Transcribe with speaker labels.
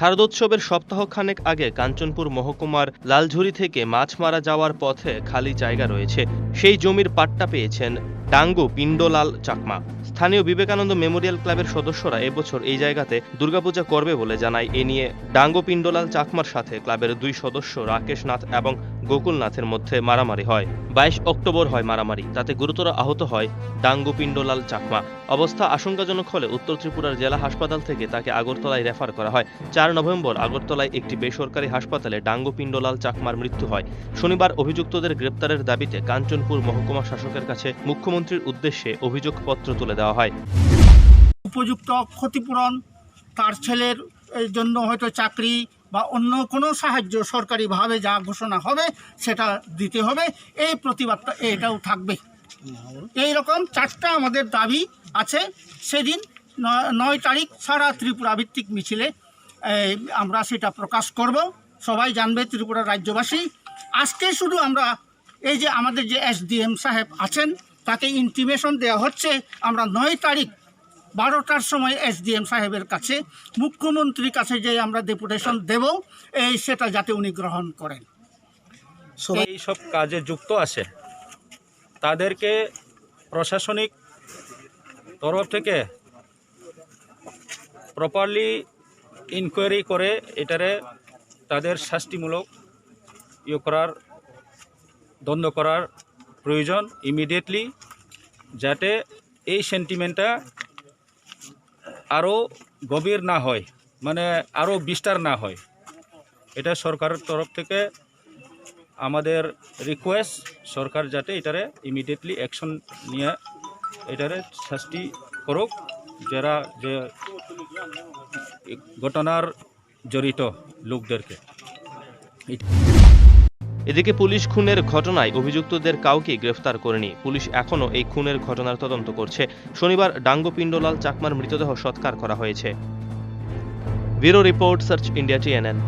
Speaker 1: শারদোৎসবের সপ্তাহখানেক আগে কাঞ্চনপুর মহকুমার লালঝুরি থেকে মাছ মারা যাওয়ার পথে খালি জায়গা রয়েছে। সেই জমির পাট্টা পেয়েছেন ডাঙ্গু পিণ্ডলাল চাকমা। স্থানীয় বিবেকানন্দ মেমোরিয়াল ক্লাবের সদস্যরা এবছর এই জায়গাতে দুর্গাপূজা করবে বলে জানায়। এ নিয়ে ডাঙ্গু পিণ্ডলাল চাকমার সাথে ক্লাবের দুই সদস্য রাকেশ নাথ এবং গোকুল নাথের মধ্যে মারামারি হয়। বাইশ অক্টোবর হয় মারামারি, তাতে গুরুতর আহত হয় ডাঙ্গু পিণ্ডলাল চাকমা। অবস্থা আশঙ্কাজনক হলে উত্তর ত্রিপুরার জেলা হাসপাতাল থেকে তাকে আগরতলায় রেফার করা হয়। চার নভেম্বর আগরতলায় একটি বেসরকারি হাসপাতালে ডাঙ্গু পিণ্ডলাল চাকমার মৃত্যু হয়। শনিবার অভিযুক্তদের গ্রেপ্তারের দাবিতে কাঞ্চনপুর মহকুমা শাসকের কাছে মুখ্যমন্ত্রীর উদ্দেশ্যে অভিযোগপত্র তুলে দেওয়া হয়।
Speaker 2: উপযুক্ত ক্ষতিপূরণ তার ছেলের জন্য হয়তো চাকরি বা অন্য কোনো সাহায্য সরকারিভাবে যা ঘোষণা হবে সেটা দিতে হবে। এই প্রতিবাদটা এটাও থাকবে। এই রকম চারটা আমাদের দাবি আছে। সেদিন নয় তারিখ সারা ত্রিপুরা ভিত্তিক মিছিলে আমরা সেটা প্রকাশ করব। সবাই জানবে ত্রিপুরা রাজ্যবাসী। আজকে শুধু আমরা এই যে আমাদের যে এসডিএম সাহেব আছেন, তাকে ইন্টিমেশন দেওয়া হচ্ছে। আমরা নয় তারিখ বারোটার সময় এসডিএম সাহেবের কাছে মুখ্যমন্ত্রীর কাছে যে আমরা ডেপুটেশন দেব এই সেটা যাতে উনি গ্রহণ করেন।
Speaker 3: এই সব কাজে যুক্ত আছে। তাদেরকে প্রশাসনিক তরফ থেকে প্রপারলি ইনকোয়ারি করে এটারে তাদের শাস্তিমূলক ইয়ে করার দ্বন্দ্ব করার প্রয়োজন ইমিডিয়েটলি যাতে এই সেন্টিমেন্টটা আরও গভীর না হয় মানে আরও বিস্তার না হয়। এটা সরকারের তরফ থেকে আমাদের রিকোয়েস্ট সরকার যাতে এটারে ইমিডিয়েটলি অ্যাকশন নিয়ে এটারে শাস্তি করুক, যারা যে ঘটনার জড়িত লোকদেরকে।
Speaker 1: এদিকে পুলিশ খুনের ঘটনায় অভিযুক্তদের কাউকে গ্রেফতার করেনি। পুলিশ এখনও এই খুনের ঘটনার তদন্ত করছে। শনিবার ডাঙ্গো পিণ্ডলাল চাকমার মৃতদেহ সৎকার করা হয়েছে। Bureau report, search India, TNN.